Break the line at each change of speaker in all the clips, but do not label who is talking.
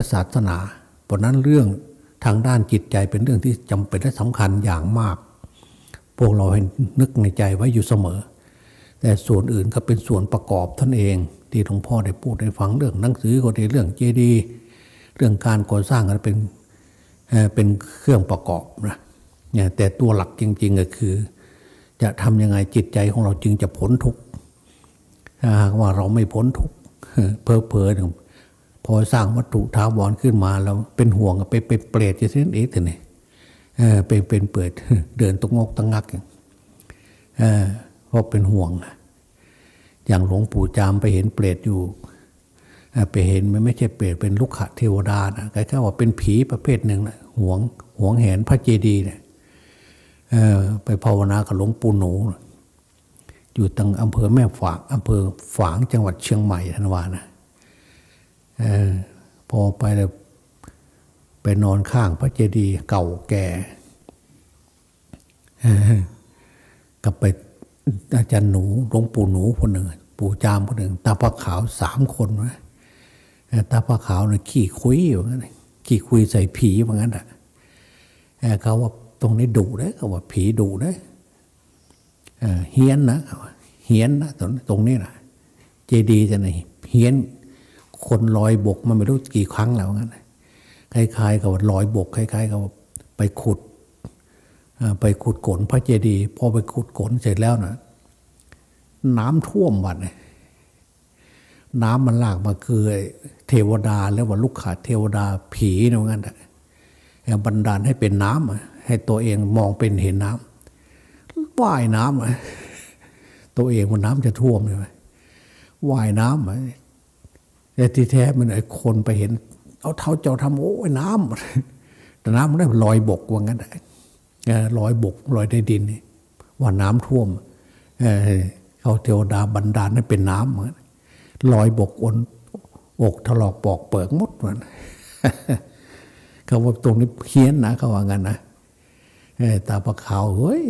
ศาสนา เพราะนั้นเรื่องทางด้านจิตใจเป็นเรื่องที่จำเป็นและสำคัญอย่างมาก พวกเราให้นึกในใจไว้อยู่เสมอ แต่ส่วนอื่นก็เป็นส่วนประกอบท่านเอง ที่หลวงพ่อได้พูดให้ฟังเรื่องหนังสือก็ได้เรื่องเจดีย์เรื่องการก่อสร้างก็เป็นเป็นเครื่องประกอบนะเนี่ยแต่ตัวหลักจริงๆก็คือ จะทำยังไงจิตใจของเราจึงจะพ้นทุกข์ถ้าหากว่าเราไม่พ้นทุกข์เพอเพอๆหนึ่ง พอสร้างวัตถุท้าวรขึ้นมาแล้วเป็นห่วงไปเป็นเปรตจะเส้นเอกแต่เนี่ยเออเป็นเป็นเปิดเดินตงงกตะงักอย่างเออเพราะเป็นห่วง อย่างหลวงปู่จามไปเห็นเปรตอยู่ไปเห็นมันไม่ใช่เปรตเป็นลูกขะเทวดานะคล้ๆว่าเป็นผีประเภทหนึ่งนะห่วงห่วงแหนพระเจดีย์เนี่ยเออไปภาวนากับหลวงปู่หนู อยู่ตังอำเภอแม่ฝางอำเภอฝางจังหวัดเชียงใหม่ทันวานะ พอไปเลยไปนอนข้างพระเจดีย์เก่าแก่กับไปอาจารย์หนูหลวงปู่หนูคนหนึ่งปู่จามคนหนึ่งตาพระขาวสามคนนะตาพระขาวเนี่ยขี้คุยอยู่งั้นขี้คุยใส่ผีว่างั้นอะเขาว่าตรงนี้ดุนะเขาว่าผีดุเอ่อเฮียนนะเฮียนนะตรงตรงนี้นะเจดีย์จะไหนเฮียน คนลอยบกมันไม่รู้กี่ครั้งแล้วงั้นคล้ายๆกับลอยบกคล้ายๆกับไปขุดไปขุดกลนพระเจดีย์พอไปขุดกลนเสร็จแล้วนะน้ำท่วมวัดน้ำมันหลากมาคือไอ้เทวดาแล้วว่าลูกขาเทวดาผีนะว่างั้นน่ะบันดาลให้เป็นน้ำอะให้ตัวเองมองเป็นเห็นน้ำว่ายน้ำอะตัวเองมันน้ำจะท่วมใช่ไหมว่ายน้ำอะ แต่ที่แท้มันไอ้คนไปเห็น เอาเท้าเจ้าทำโอ้ยน้ำแต่น้ำมันได้ลอยบกว่างั้นลอยบกลอยในดินนี่ว่าน้ำท่วมเเขาเทวดาบันดาลให้เป็นน้ำเหมือนลอยบกอนอกถลอกปอกเปิกมดมันเขาว่าตรงนี้เฮี้ยนนะเขาว่างั้นนะตาปลาขาวเฮ้ย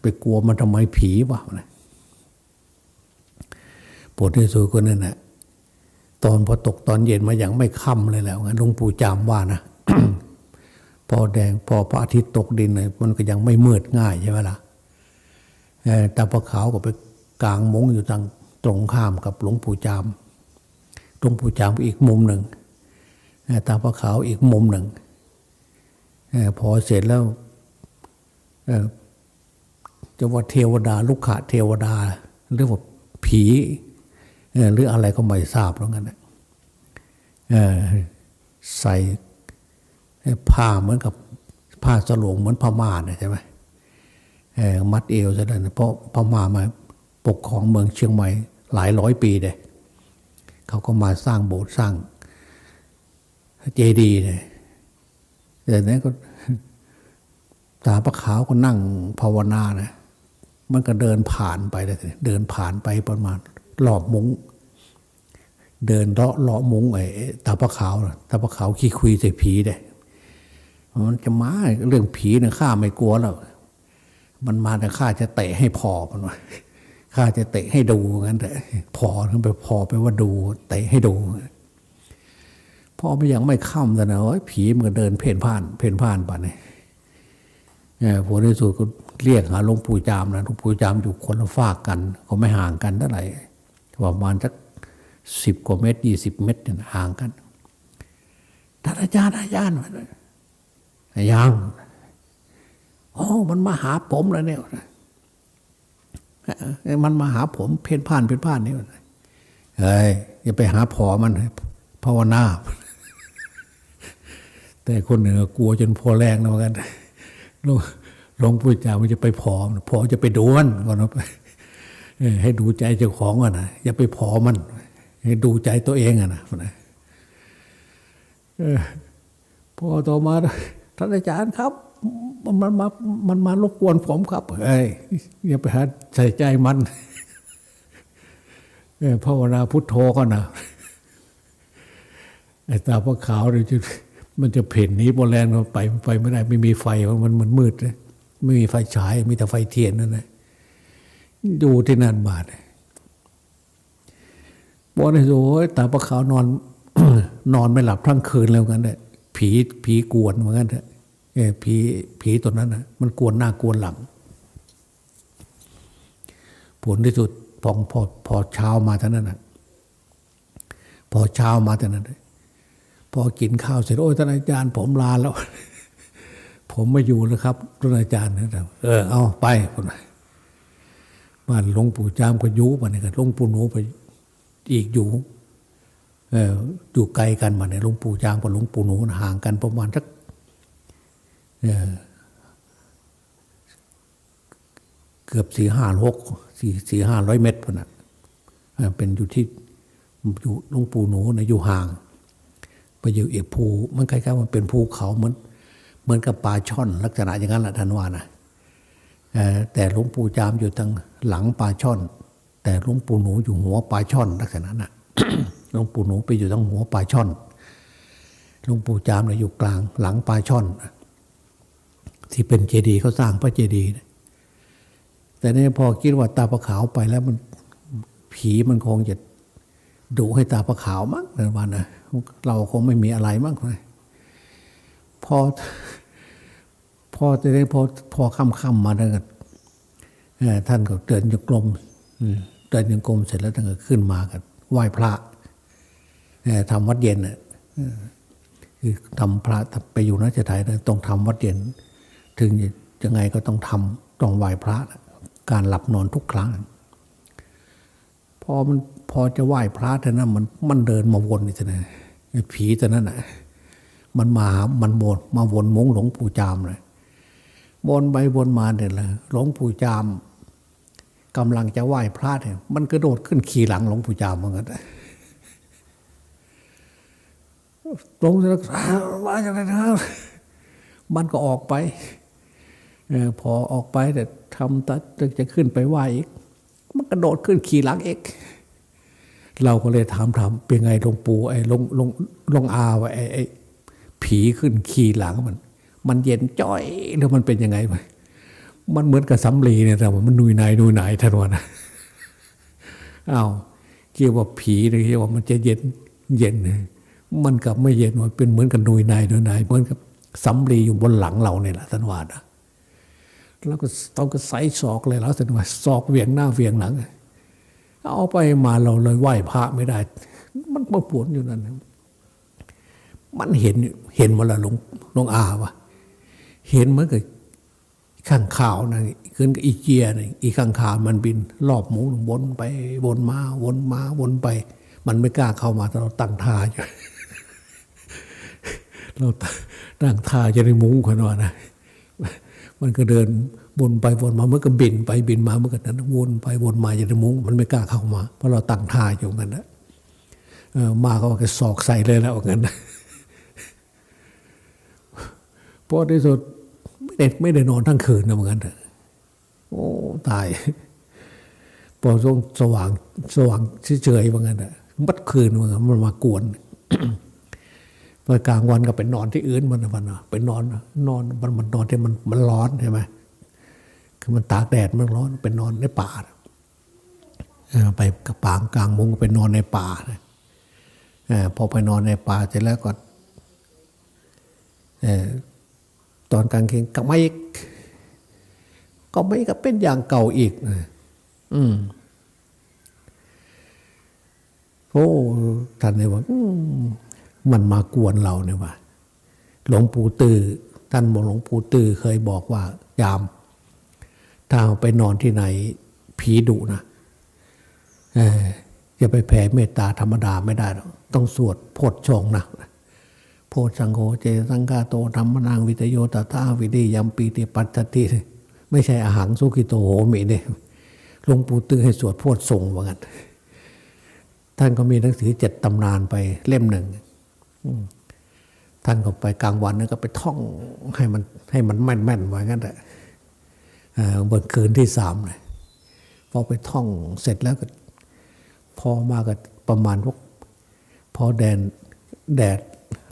ไปกลัวมันทำไมผีวะนะปวดที่สุดก็นั่นแหละ ตอนพอตกตอนเย็นมาอย่างไม่ค่ำเลยแล้วงั้นหลุงปู่จามว่านะพอแดงพอพระอาทิตย์ตกดินเลยมันก็ยังไม่มืดง่ายใช่ไหมล่ะเอ่อตาปลาขาวก็ไปกลางมุ้งอยู่ทางตรงข้ามกับหลวงปู่จามหลวงปู่จามอีกมุมหนึ่งเอ่อตาปลาขาวอีกมุมหนึ่งพอเสร็จแล้วเจะว่าเทวดาลูกขะเทวดาหรือว่าผี หรืออะไรก็ไม่ทราบแล้วกันนะเอ่อใส่ผ้าเหมือนกับผ้าสลงเหมือนพม่าเนี่ยใช่ไหมมัดเอวซะแล้วนะเพราะพม่ามาปกครองเมืองเชียงใหม่หลายร้อยปีเลยเขาก็มาสร้างโบสถ์สร้างเจดีย์เนี่ยแต่นั้นก็ตาประขาวก็นั่งภาวนานะมันก็เดินผ่านไปเลยเดินผ่านไปประมาณ รอบมุง้งเดินเลาะเลาะมุ้งไอ้ตาประขาวตาประขาวขี้คุยใส่ผีเด้มันจะมาเรื่องผีเนี่ยข้าไม่กลัวแล้วมันมาแต่ข้าจะเตะให้พอมันว่าข้าจะเตะให้ดูงั้นแต่พอทั้งไปพอไปว่าดูเตะให้ดูพอไปยังไม่ค่ำแต่นะโอ้ยผีมันก็เดินเพ่นพ่าน เพ่นพ่านไปเนี่ยเออผลที่สุดก็เรียกหาหลวงปู่จามนะหลวงปู่จามอยู่คนละฝากกัน ก็ไม่ห่างกันเท่าไหร่ ประมาณสักสิบกว่าเมตรยี่สิบเมตรเนี่ยห่างกันท่านอาจารย์อาจารย์ยังโอ้มันมาหาผมแล้วเนี่ยมันมาหาผมเพ่นพ่านเพ่นพ่านนี่เฮ้ยอย่าไปหาพอมันภาวนา แต่คนเหนึ่งก็กลัวจนพอแรงนะเหมือนกันหลวงปู่จ่ามันจะไปพอมันพอจะไปดูมันก่อนนะ ให้ดูใจเจ้าของก่อนนะอย่าไปพอมัน ให้ดูใจตัวเองอะนะนะพอต่อมาท่านอาจารย์ครับมันมา มันมารบกวนผมครับเอ้ยอย่าไปหาใส่ใจมันเอภาวนาพุทโธก็นะไอ้ตาพระขาวเนี่ยจะมันจะเพ่นหนี้โบแลนมันไปไปไม่ได้ ไม่มีไฟมันมันมืดเลยไม่มีไฟฉาย มีแต่ไฟเทียนนั่นแหละ ดูที่นั่นบาดบอกเลยโอ้ยตาพระขาวนอน นอนไม่หลับทั้งคืนแล้วกันเนี่ยผีผีกวนเหมือนกันเถอะเออผีผีตัวนั้นนะมันกวนหน้ากวนหลัง ผลที่สุดพอพอพอเช้ามาเท่านั้นนะพอเช้ามาเท่านั้นพอกินข้าวเสร็จโอ้ยท่านอาจารย์ ผมลาแล้ว ผมไม่อยู่แล้วครับท่านอาจารย์นะเออเอาไปคน บ้านหลวงปู่จามก็อยุมาเนี่ยก็หลวงปู่หนูไปอีกอยู่เอออยู่ไกลกันมาเนี่ยหลวงปู่จามกับหลวงปู่หนูห่างกันประมาณสักเออเกือบสี่ห้าหกสี่สี่ห้าร้อยเมตรพนน่ะเป็นอยู่ที่อยู่หลวงปู่หนูนะอยู่ห่าง ไปอยู่เอกภูมันคล้ายๆมันเป็นภูเขาเหมือนเหมือนกับปลาช่อนลักษณะอย่างนั้นแหละท่านวานะเอ่อ แต่หลวงปู่จามอยู่ทางหลังปลาช่อน แต่หลวงปู่หนูอยู่หัวปลาช่อนลักษณะน่ะหลวงปู่หนูไปอยู่ทางหัวปลาช่อนหลวงปู่จามเนี่ยอยู่กลางหลังปลาช่อน ที่เป็นเจดีย์เขาสร้างพระเจดีย์แต่นี่พอคิดว่าตาปลาขาวไปแล้วมันผีมันคงจะดูให้ตาประขาวมั้งในวันนะเราคงไม่มีอะไรมั้งพอพอ จะได้พอพอค่ำๆมาแล้วก็ท่านก็เดินโยกลมอืมเดินโยกลมเสร็จแล้วท่านก็ขึ้นมากันไหว้พระทำวัดเย็นคือทำพระไปอยู่นัชไทยต้องทำวัดเย็น ถึงยังไงก็ต้องทำต้องไหว้พระ การหลับนอนทุกครั้งพอมันพอจะไหว้พระเท่านั้นมันมันเดินมาวนนี่ท่านั้นไอ้ผีตัวนั้นอะมันมา มันวนมาวนมงหลวงปู่จามเลย วนไปวนมาเนี่ยแหละหลวงปู่จามกำลังจะไหว้พระเนี่ยมันกระโดดขึ้นขี่หลังหลวงปู่จามเหมือนกันหลวงจะว่าอย่างไรนะครับมันก็ออกไปออพอออกไปแต่ทำตัดจะขึ้นไปไหว้อีก มันกระโดดขึ้นขี่หลังเอกเราก็เลยถามถามเป็นไงหลวงปู่ไอ้หลวงหลวงหลวงอาวไอ้ไอ้ผีขึ้นขี่หลังมัน มันเย็นจ้อยแล้วมันเป็นยังไงไปมันเหมือนกับสำลีเนี่ยแต่ว่ามันนุยนายนุยนายท่านว่านะอ้าวคิดว่าผีหรือเลยคิดว่ามันจะเย็นเย็นมันกับไม่เย็นมันเป็นเหมือนกับนุยนายนุยนายเหมือนกับสำลีอยู่บนหลังเราเนี่ยแหละท่านว่านะแล้วก็ต้องก็ใส่ศอกเลยแล้วแต่ว่าศอกเวียงหน้าเวียงหลัง เอาไปมาเราเลยไหว้พระไม่ได้ มันมาปวดอยู่นั่นมันเห็นเห็นมาละหลวงหลวงอาวะ เห็นเหมือนกับข้างข่าวนะขึ้นกับอีเกียนะอีข้างข่าวมันบินรอบหมูวนไปวนมาวนมาวนไป มันไม่กล้าเข้ามาแต่เราตั้งท่าอยู่เราตั้งท่าจะในมุ้งคนว่านะมันก็เดินวนไปวนมาเมื่อก็บินไปบินมาเมื่อก็นั้นวนไปวนมาอย่างในมุ้งมันไม่กล้าเข้ามาเพราะเราตั้งท่าอยู่กันนะเออมาก็ก็ศอกใส่เลยแล้วกันนะพอที่สุด ไม่ได้ไม่ได้นอนทั้งคืนนะเหมือนกันเถอะโอ้ตายพอช่วงสว่างสว่างเฉยๆเหมือนกันเถอะมัดคืนเหมือนกันมันมากวนพอกลางวันก็ไปนอนที่อื่นมันวันไปนอนนอนมันมันนอนที่มันมันร้อนใช่ไหมคือมันตากแดดมันร้อนไปนอนในป่าไปกระปางกลางมุงไปนอนในป่าพอไปนอนในป่าเสร็จแล้วก็เออ ตอนกลางคืนก็ไม่อีกก็ไม่ก็เป็นอย่างเก่าอีกอืมโอ้ท่านเลยว่าอืมมันมากวนเราเนี่ยว่าหลวงปู่ตือท่านบอกหลวงปู่ตือเคยบอกว่ายาม ถ้าไปนอนที่ไหน ผีดุนะเออจะไปแผ่เมตตาธรรมดาไม่ได้หรอกต้องสวดโพชฌงค์นะ โพชสังโฆเจสังฆาโตธรรมนางวิตโยตถาวิริยัมปีติปัจจติไม่ใช่อาหารสุขิโตโหมิเนี่ยหลวงปู่ตื้อให้สวดโพชทรงว่างั้นท่านก็มีหนังสือเจ็ดตำนานไปเล่มหนึ่งท่านก็ไปกลางวันนั่นก็ไปท่องให้มันให้มันแม่นแม่นไว้งั้นแหละบนคืนที่สามเลยพอไปท่องเสร็จแล้วก็ พอมาก็ประมาณพวกพอแดนแดด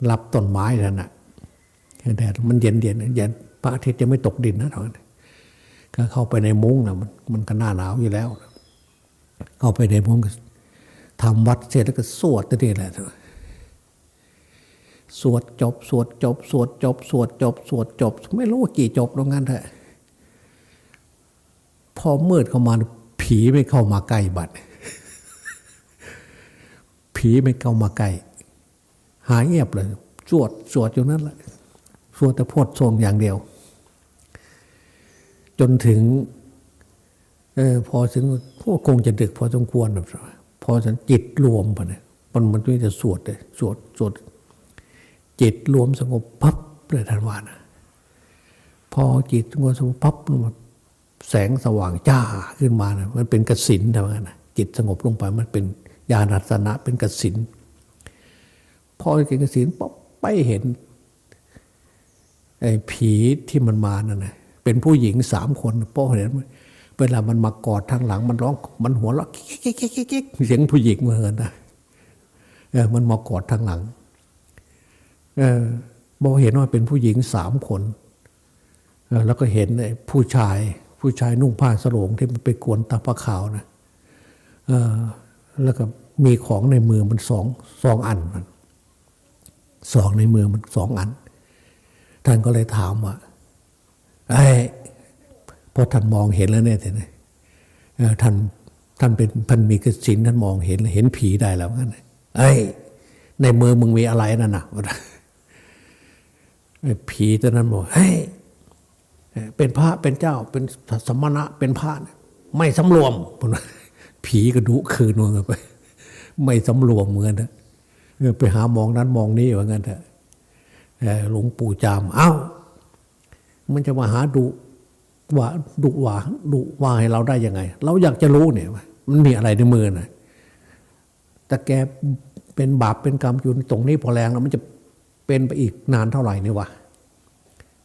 รับต้นไม้นั่นน่ะแดดมันเย็นเย็นเย็นพระอาทิตย์ยังไม่ตกดินนะตอนนั้นก็เข้าไปในมุ้งนะมันมันก็หน้าหนาวอยู่แล้ว เข้าไปในมุ้งทำวัดเสร็จแล้วก็สวดนั่แหละสวดจบ สวดจบ สวดจบ สวดจบ สวดจบ ไม่รู้ว่ากี่จบตรงนั้นเถอะพอมืดเข้ามาผีไม่เข้ามาใกล้บัด ผีไม่เข้ามาใกล้ หายเงียบเลย สวดสวดอยู่นั้นแหละสวดแต่พดทรงอย่างเดียว จนถึงออพอถึงพวกคงจะดึกพอสมควรแบบพอฉันจิตรวมไปเนี่ยมันมันไม่จะสวดเลยสวดสวดจิตรวมสงบปั๊บเลยท่านวานะพอจิตรวมสงบปั๊บลงมาแสงสว่างจ้าขึ้นมานะมันเป็นกสินทำไมนะจิตสงบลงไปมันเป็นญาณัตนะเป็นกสิน พอเป็นกสินปั๊บไปเห็นไอ้ผีที่มันมานั่นนะเป็นผู้หญิงสามคนพ่อเห็นเวลามันมากอดทางหลังมันร้องมันหัวเราะเสียงผู้หญิงเหมือนกันนะเออมันมากอดทางหลัง เออบอกเห็นว่าเป็นผู้หญิงสามคนแล้วก็เห็นไอ้ผู้ชาย ผู้ชายนุ่งผ้าสโลงที่มันไปกวนตาปะขาวนะเออแล้วก็มีของในมือมันสองสองอันมัน สองในมือมันสองอัน ท่านก็เลยถามว่าไอ้พอท่านมองเห็นแล้วเนี่ยท่านท่านท่านเป็นท่านมีกสินท่านมองเห็นเห็นผีได้แล้วงั้นไอ้ในมือมึงมีอะไรนั่นน่ะไอ้ผีตัวนั้นบอกเฮ้ยเป็นพระเป็นเจ้าเป็นสมณะเป็นพระไม่สำรวมผีก็ดุคืนวงไป ไม่สำรวมเหมือนนะ ไปหามองนั้นมองนี้ว่างั้นเถอะหลวงปู่จามเอ้า มันจะมาหาดุว่าดุว่าดุว่าให้เราได้ยังไง เราอยากจะรู้เนี่ย มันมีอะไรในมือน่ะแต่แกเป็นบาปเป็นกรรมอยู่ตรงนี้พอแรงแล้วมันจะเป็นไปอีกนานเท่าไหร่เนี่ยวะ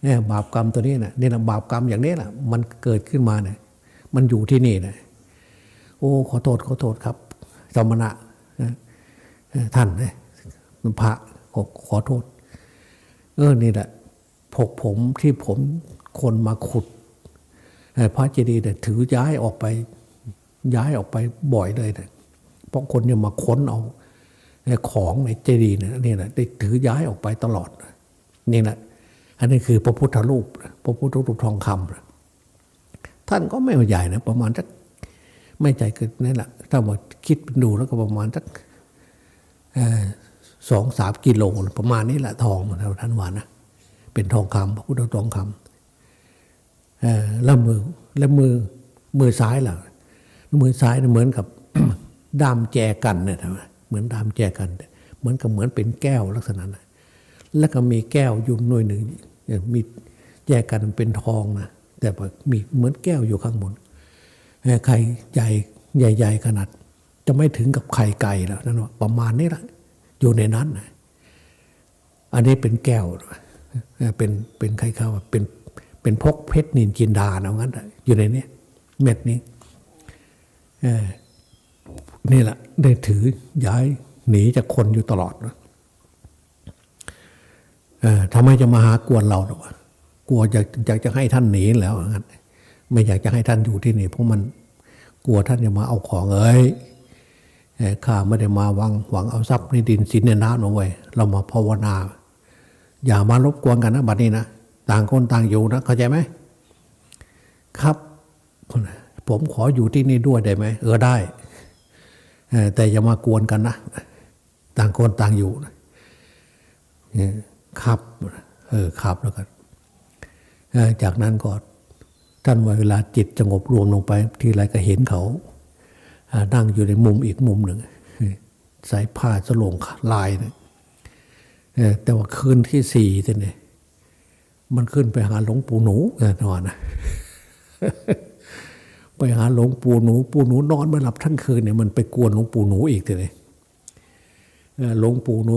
เนี่ยบาปกรรมตัวนี้นะนี่แหละบาปกรรมอย่างนี้แหละมันเกิดขึ้นมาเนี่ยมันอยู่ที่นี่นะโอ้ขอโทษขอโทษครับสมณะนะท่านนี่ย พระขอขอโทษ เออนี่แหละพกผมที่ผมคนมาขุดพระเจดีย์เนี่ยถือย้ายออกไปย้ายออกไปบ่อยเลยเนี่ยเพราะคนเนี่ยมาค้นเอาของในเจดีย์เนี่ยนี่แหละได้ถือย้ายออกไปตลอดนี่แหละอันนี้คือพระพุทธรูปพระพุทธรูปทองคำท่านก็ไม่ใหญ่นะประมาณสักไม่ใหญ่เกินนั่นแหละถ้าว่าคิดดูแล้วก็ประมาณสัก สองสามกิโลประมาณนี้แหละทองท่านว่านะเป็นทองคำพระพุทธทองคำแล้วมือแล้วมือมือซ้ายล่ะมือซ้ายเหมือนกับด้ามแจกันเนี่ยทำไมเหมือนด้ามแจกัน เหมือนกับเหมือนเป็นแก้วลักษณะนั้นแล้วก็มีแก้วอยู่หน่วยหนึ่งมีแจกันเป็นทองนะแต่มีเหมือนแก้วอยู่ข้างบนไข่ใหญ่ใหญ่ ๆ ขนาด จะไม่ถึงกับไข่ไก่แล้วนั่นว่าประมาณนี้แหละ อยู่ในนั้นนะอันนี้เป็นแก้ว เป็นเป็นใครเขาว่าเป็นเป็นพกเพชรนินจินดาเอางั้นอยู่ในนี้เม็ดนี้นี่แหละได้ถือย้ายหนีจากคนอยู่ตลอดนะทำไมจะมาหากวนเราหรอกกลัวอยากอยากจะให้ท่านหนีแล้วงั้นไม่อยากจะให้ท่านอยู่ที่นี่เพราะมันกลัวท่านจะมาเอาของเอ้ย ข้าไม่ได้มาหวังหวังเอาทรัพย์ในดินสินในน้ำเอาไว้เรามาภาวนา อย่ามารบกวนกันนะบัดนี้นะต่างคนต่างอยู่นะเข้าใจไหมครับ ผมขออยู่ที่นี่ด้วยได้ไหมเออได้แต่อย่ามากวนกันนะต่างคนต่างอยู่นะครับเออครับแล้วกันจากนั้นก็ท่านเวลาจิตสงบรวมลงไป ทีไรก็เห็นเขา นั่งอยู่ในมุมอีกมุมหนึ่งใส่ผ้าสลงลายนะแต่ว่าคืนที่สี่เนี่ยมันขึ้นไปหาหลวงปู่หนูแน่นอนนะไปหาหลวงปู่หนู ปู่หนูนอนไม่หลับทั้งคืนเนี่ยมันไปกวนหลวงปู่หนูอีกเลยหลวงปู่หนู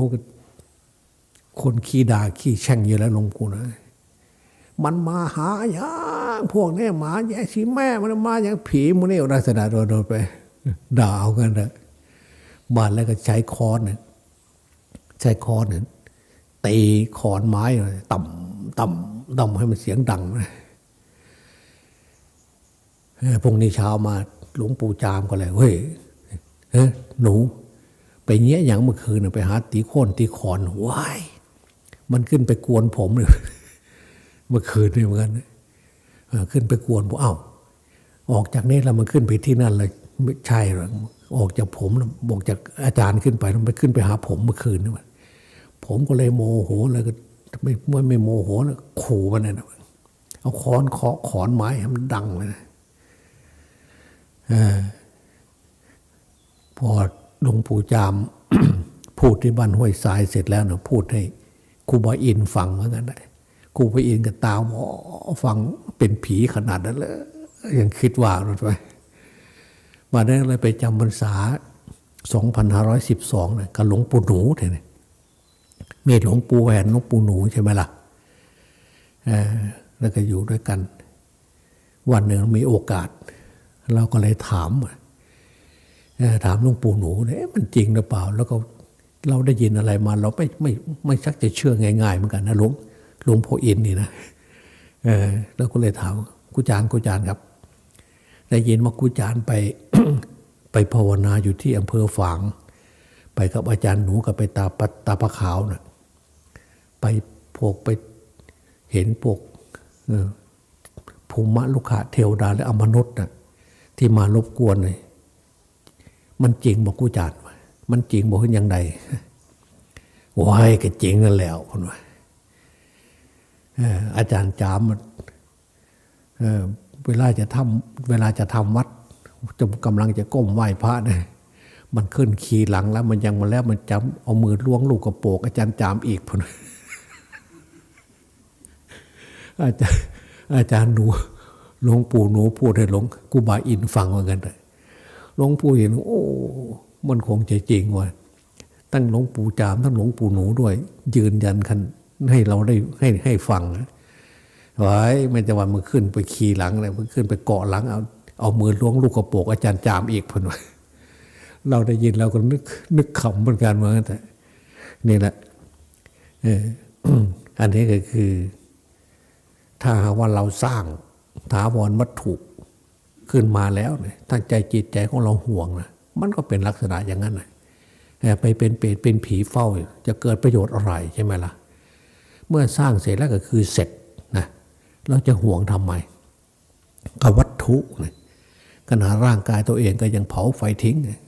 คนขี้ด่าขี้แช่งอยู่แล้วหลวงปู่นะมันมาหาอย่างพวกนี้หมาแย่ชีแม่มันมาอย่างผีมันนี่ลักษณะโดนไป ด่าเอากันนะมาแล้วก็ใช้คอนเนี่ยใช้คอนเนี่ยตีขอนไม้ต่ำต่ำต่ำให้มันเสียงดังนะพรุ่งนี้เช้ามาหลวงปู่จามก็เลยเฮ้ยเฮ้หนู ไปเงี้ยอย่างเมื่อคืนไปหาตีโค่นตีขอนว้ายมันขึ้นไปกวนผมเลยเมื่อคืนนี่เหมือนกันขึ้นไปกวนผมเอ้าออกจากนี้แล้วมันขึ้นไปที่นั่นเลย ไม่ใช่หรอกออกจากผมแล้วบอกจากอาจารย์ขึ้นไปแล้วมันขึ้นไปหาผมเมื่อคืนนี่มันผมก็เลยโมโหเลยก็ไม่ไม่ไม่โมโหแล้วขู่มันเลยนะเอาค้อนเคาะขอนไม้ให้มันดังเลยนะอพอหลวงปู่จาม พูดที่บ้านห้วยทรายเสร็จแล้วเนะพูดให้ครูบาอินฟังเหมือนกันนะครูบาอินก็ตามอฟังเป็นผีขนาดนั้นเลยยังคิดว่าลงไปมาได้เลยไปจำพรรษา 2512นะกับหลวงปู่หนูเนี่ยมีหลวงปู่แหวนหลวงปู่หนูใช่ไหมล่ะเออแล้วก็อยู่ด้วยกัน วันหนึ่งมีโอกาส เราก็เลยถามถามหลวงปู่หนูเนี่ยมันจริงหรือเปล่า แล้วก็เราได้ยินอะไรมา เราไม่ไม่ไม่ชักจะเชื่อง่าย ๆ เหมือนกันนะหลวงหลวงพ่ออินนี่นะเออแล้วก็เลยถามกุจานกุจานครับ ได้ยินว่ากุจานไปไปภาวนาอยู่ที่อำเภอฝาง ไปกับอาจารย์หนูกับไปตาปตาปะขาวนะ่ะไปพวกไปเห็นพวกภูมิลูกขะเทวดาและอมนุษย์นะ่ะที่มารบกวนเลยมันจริงบอกกุจานมันจริงบอกว่าอย่างไรว้ายก็จริงนั่นแหล้วคนว่าเอ่ออาจารย์จามมัน เวลาจะทำเวลาจะทำวัดจะกำลังจะก้มไหว้พระเนี่ยมันขึ้นขี่หลังแล้ว มันยังมาแล้วมันจำเอามือล้วงลูกกระโปรงอาจารย์จามอีกพนอาจารย์อาจารย์หนูหลวงปู่หนูพูดให้หลวงกูบาอินฟังเหมือนกันเลยหลวงปู่เห็นโอ้ มันคงจะจริงว่ะตั้งหลวงปู่จามทั้งหลวงปู่หนูด้วย ยืนยันคันให้เราได้ให้ให้ฟังนะ ไว้ไม่จะว่ามันขึ้นไปขี่หลังเลยมันขึ้นไปเกาะหลังเอาเอามือล้วงลูกกระโปงอาจารย์จามอีกพนวเราได้ยินเราก็นึกนึกขำเหมือนกันเหมือนกันแต่นี่แหละอันนี้ก็คือ ถ้าหากว่าเราสร้างถาวรวัตถุขึ้นมาแล้วเนี่ยถ้าใจจิตใจของเราห่วงนะมันก็เป็นลักษณะอย่างนั้นนะไปเป็นเปรตเป็นผีเฝ้า จะเกิดประโยชน์อะไรใช่ไหมล่ะ เมื่อสร้างเสร็จแล้วก็คือเสร็จ เราจะห่วงทำไมกับวัตถุนะขณะร่างกายตัวเองก็ยังเผาไฟทิ้งนะ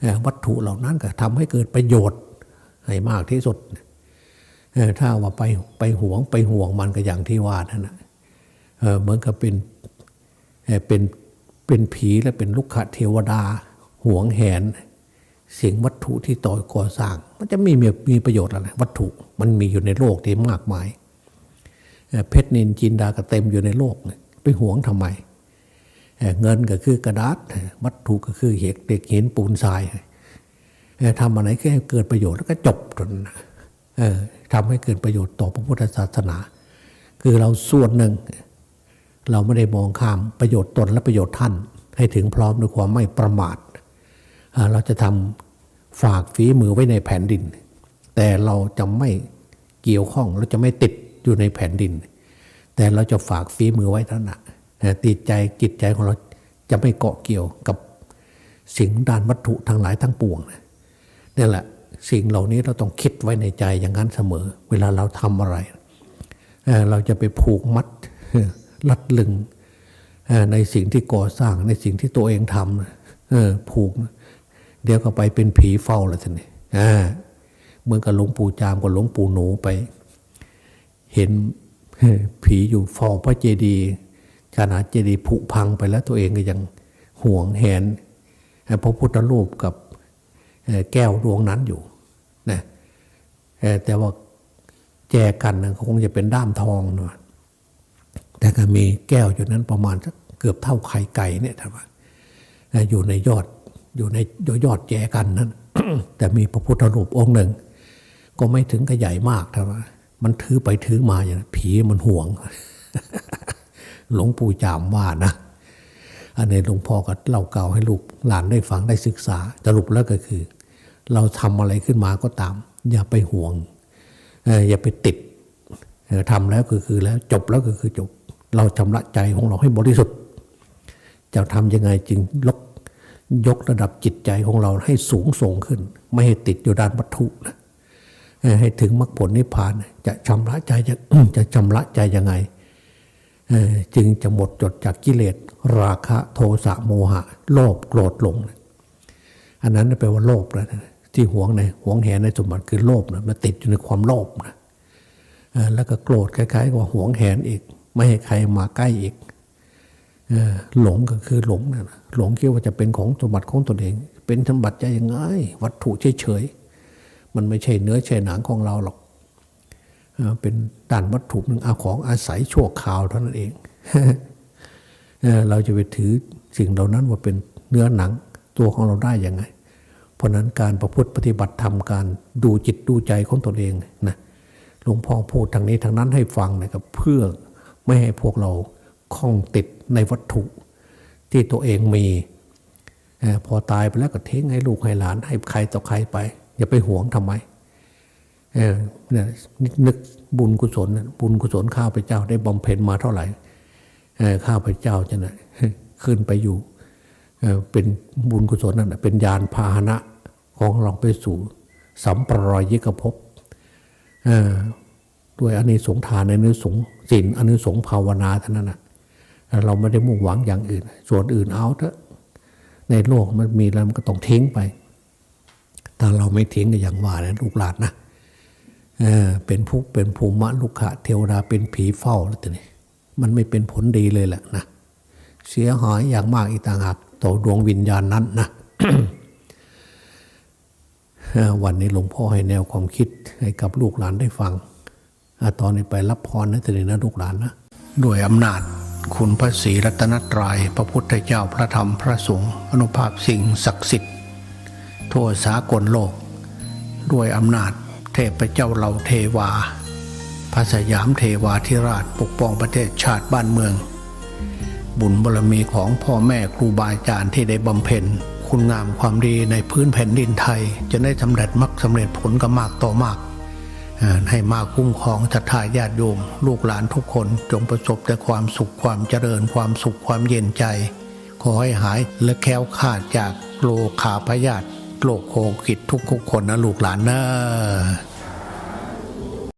เอ่อวัตถุเหล่านั้นก็ทำให้เกิดประโยชน์ให้มากที่สุด ถ้าว่าไปไปห่วงไปห่วงมันก็อย่างที่ว่านั่นนะเหมือนกับเป็นเอ่อเป็นเป็นผีและเป็นลูกขเทวดาห่วงแหนสิ่งวัตถุที่ต่อก่อสร้าง มันจะไม่มีมีประโยชน์อะไรวัตถุมันมีอยู่ในโลกที่มากมาย เพชรนินจินดาก็เต็มอยู่ในโลกเนี่ยไปหวงทำไม เงินก็คือกระดาษวัตถุก็คือเหล็กเด็กหินปูนทรายเอ่อทำอะไรแค่ให้เกิดประโยชน์แล้วก็จบตรงนั้นนะเออทำให้เกิดประโยชน์ต่อพระพุทธศาสนา คือเราส่วนหนึ่ง เราไม่ได้มองข้ามประโยชน์ตนและประโยชน์ท่าน ให้ถึงพร้อมด้วยความไม่ประมาทเราจะทำฝากฝีมือไว้ในแผ่นดิน แต่เราจะไม่เกี่ยวข้องเราจะไม่ติด อยู่ในแผ่นดิน แต่เราจะฝากฝีมือไว้เท่านั้นนะติดใจจิตใจของเราจะไม่เกาะเกี่ยวกับสิ่งด้านวัตถุทั้งหลายทั้งปวงนี่แหละสิ่งเหล่านี้เราต้องคิดไว้ในใจอย่างนั้นเสมอ เวลาเราทำอะไร เราจะไปผูกมัดลัดลึงในสิ่งที่ก่อสร้างในสิ่งที่ตัวเองทำผูก เดี๋ยวก็ไปเป็นผีเฝ้าแล้วทีนี้อ่าเหมือนกับหลวงปู่จามกับหลวงปู่หนูไป เห็นผีอยู่เฝ้าพระเจดีย์ขนาดเจดีย์ผุพังไปแล้วตัวเองก็ยังห่วงแหนพระพุทธรูปกับแก้วดวงนั้นอยู่นะแต่ว่าแจกันนะคงจะเป็นด้ามทองเนาะแต่ก็มีแก้วอยู่นั้นประมาณเกือบเท่าไข่ไก่เนี่ยท่านว่าเอ่ออยู่ในยอดอยู่ในยอดแจกันนั้น แต่มีพระพุทธรูปองค์หนึ่ง ก็ไม่ถึงกับใหญ่มากท่านว่า มันถือไปถือมาอย่างนั้ผีมันห่วง หลวงปู่จามว่านะอันนี้หลวงพ่อก็เล่าเก่าให้ลูกหลานได้ฟังได้ศึกษาสรุปแล้วก็คือ เราทำอะไรขึ้นมาก็ตาม อย่าไปห่วงอย่าไปติดเอ่อทำแล้วก็คือแล้วจบแล้วก็คือจบ เราชำระใจของเราให้บริสุทธิ์จะทำยังไงจึงยกยกระดับจิตใจของเราให้สูงส่งขึ้น ไม่ให้ติดอยู่ด้านวัตถุนะ ให้ถึงมรรคผลนิพพาน จะชำระใจจะจะชำระใจยังไงจึงจะหมดจดจากกิเลสราคะโทสะโมหะ โลภโกรธหลง อันนั้นแปลว่าโลภแล้วนะที่หวงในหวงแหนในสมบัติคือโลภนะมันติดอยู่ในความโลภนะแล้วก็โกรธคล้ายๆกับหวงแหนอีก ไม่ให้ใครมาใกล้อีกหลงก็คือหลงนะหลงคิดว่าจะเป็นของสมบัติของตนเอง เป็นสมบัติจะยังไง วัตถุเฉยๆ มันไม่ใช่เนื้อใช่หนังของเราหรอก เป็นด้านวัตถุหนึ่งเอาของอาศัยชั่วคราวเท่านั้นเอง เราจะไปถือสิ่งเหล่านั้นว่าเป็นเนื้อหนังตัวของเราได้ยังไง เพราะนั้นการประพฤติปฏิบัติธรรมการดูจิตดูใจของตนเองนะหลวงพ่อพูดทางนี้ทางนั้นให้ฟังนะครับเพื่อไม่ให้พวกเราคล้องติดในวัตถุ ที่ตัวเองมี พอตายไปแล้วก็ทิ้งให้ลูกให้หลานให้ใครต่อใครไป อย่าไปหวงทำไมเออเนี่ยนึกบุญกุศลบุญกุศลข้าพเจ้าได้บำเพ็ญมาเท่าไหร่เอ่อข้าพเจ้าจะนะขึ้นไปอยู่เอ่อเป็นบุญกุศลนั่นนะเป็นยานพาหนะของเราไปสู่สัมปรายยิกภพเอ่อด้วยอานิสงส์ทานอานิสงส์ศีลอานิสงส์ภาวนาเท่านั้นนะเราไม่ได้มุ่งหวังอย่างอื่น ส่วนอื่นเอาเถอะในโลกมันมีแล้วมันก็ต้องทิ้งไป แต่เราไม่ทิ้งก็อย่างว่านะลูกหลานนะเออเป็นผู้เป็นภูมิลุกขะเทวดาเป็นผีเฝ้าแล้วทีนี้มันไม่เป็นผลดีเลยแหละนะเสียหายอย่างมากอีกต่างหากต่อดวงวิญญาณนั้นนะวันนี้หลวงพ่อให้แนวความคิดให้กับลูกหลานได้ฟังอตอนนี้ไปรับพรนะทีนี้นะลูกหลานนะด้วยอำนาจคุณพระศรีรัตนตรยัยพระพุทธเจ้าพระธรรมพระสงฆ์อนุภาพสิ่งศักดิ์สิทธิ์ ทั่วสากลโลก ด้วยอำนาจเทพเจ้าเหล่าเทวา พระสยามเทวาธิราชปกป้องประเทศชาติบ้านเมือง บุญบารมีของพ่อแม่ครูบาอาจารย์ที่ได้บำเพ็ญคุณงามความดีในพื้นแผ่นดินไทย จะได้สำเร็จมรรคสำเร็จผลก็มากต่อมากให้มาคุ้มครองศรัทธาญาติโยม ลูกหลานทุกคนจงประสบแต่ความสุขความเจริญความสุขความเย็นใจ ขอให้หายและแค้วคลาดจากโรคขาพยาธิ โรคโควิดทุกๆคนนะลูกหลานเนอะ